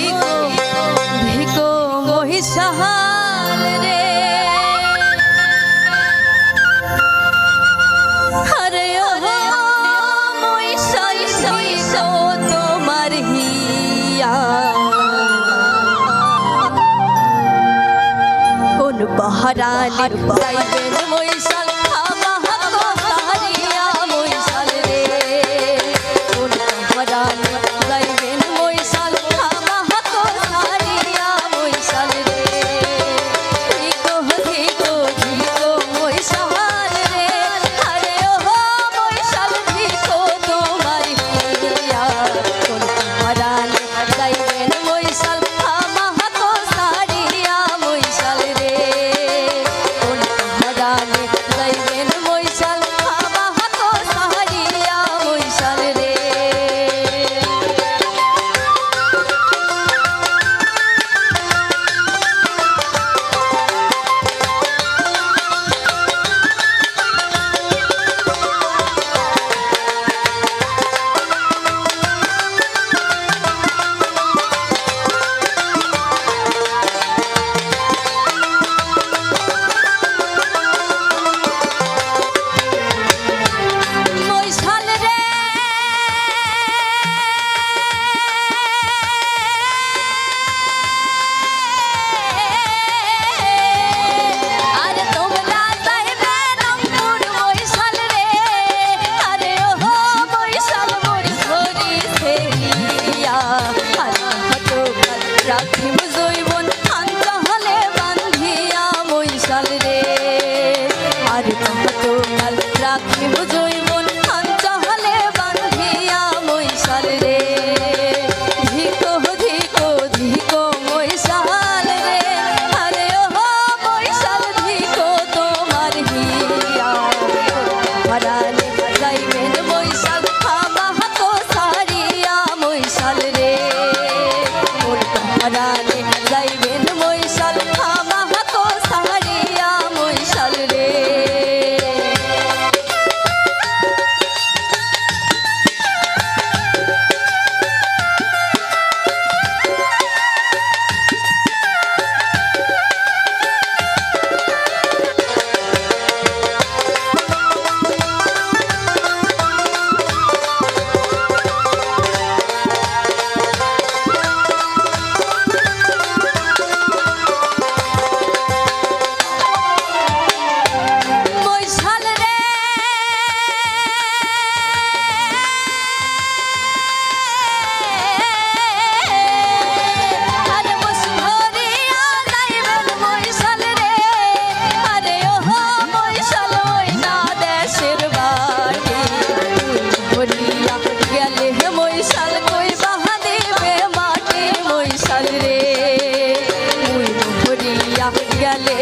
ভিকো ভিকো মহিষাহাল রে। হরে হরে মহিষাই সৈষ তোমার হিয়া। কোন মহিষাল কাল রাখিম গেলে